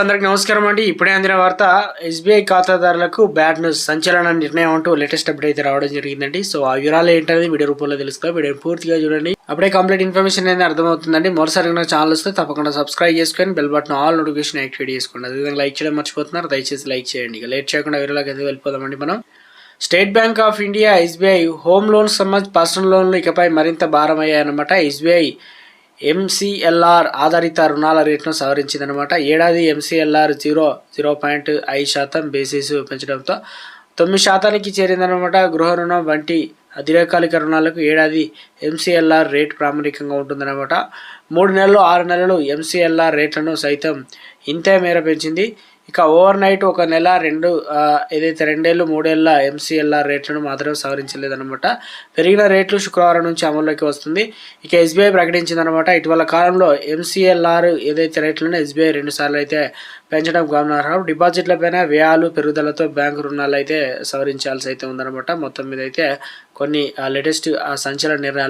అందరికి నమస్కారం అండి. ఇప్పుడే అందిన వార్త ఎస్బీఐ ఖాతాదారులకు బ్యాడ్ న్యూస్ సంచలన నిర్ణయం అంటూ లేటెస్ట్ అప్డేట్ అయితే రావడం జరిగిందండి. సో ఆ వివరాలు ఏంటనేది వీడియో రూపంలో తెలుస్తుంది వీడియో పూర్తిగా చూడండి. అప్పుడే కంప్లీట్ ఇన్ఫర్మేషన్ అనేది అర్థమవుతుందండి. మరోసారి నా ఛానల్ వస్తే తప్పకుండా సబ్స్క్రైబ్ చేసుకొని bell button all notification activate చేసుకోండి. అదేవిధంగా లైక్ చేయడం మర్చిపోతున్నారు. దయచేసి లైక్ చేయండి. ఇక లేట్ చేయకుండా వివరాలకు అయితే వెళ్ళిపోదామండి మనం? State bank of India SBI home loans సంబంధించి పర్సనల్ లోన్లు ఇకపై మరింత భారమయ్యాయన్నమాట. ఎస్బీఐ ఎంసీఎల్ఆర్ ఆధారిత రుణాల రేట్ను సవరించిందనమాట ఏడాది ఎంసీఎల్ఆర్ జీరో జీరో పాయింట్ ఐదు శాతం బేసిస్ పెంచడంతో తొమ్మిది శాతానికి చేరిందనమాట గృహ రుణం వంటి దీర్ఘకాలిక రుణాలకు ఏడాది ఎంసీఎల్ఆర్ రేట్ ప్రామాణికంగా ఉంటుందన్నమాట. మూడు నెలలు ఆరు నెలలు ఎంసీఎల్ఆర్ రేట్లను సైతం ఇంతే మేర పెంచింది. ఇక ఓవర్ నైట్ ఒక నెల రెండు ఏదైతే రెండేళ్ళు మూడేళ్ళ ఎంసీఎల్ఆర్ రేట్లను మాత్రం సవరించలేదన్నమాట. పెరిగిన రేట్లు శుక్రవారం నుంచి అమల్లోకి వస్తుంది. ఇక ఎస్బీఐ ప్రకటించిందనమాట ఇటీవల కాలంలో ఎంసీఎల్ఆర్ ఏదైతే రేట్లను ఎస్బీఐ రెండు సార్లు అయితే పెంచడం గమనార్హం. డిపాజిట్లపైన వ్యయాలు పెరుగుదలతో బ్యాంకు రుణాలు అయితే సవరించాల్సి అయితే ఉందన్నమాట. మొత్తం మీద అయితే కొన్ని లేటెస్ట్ సంచలన నిర్ణయాలు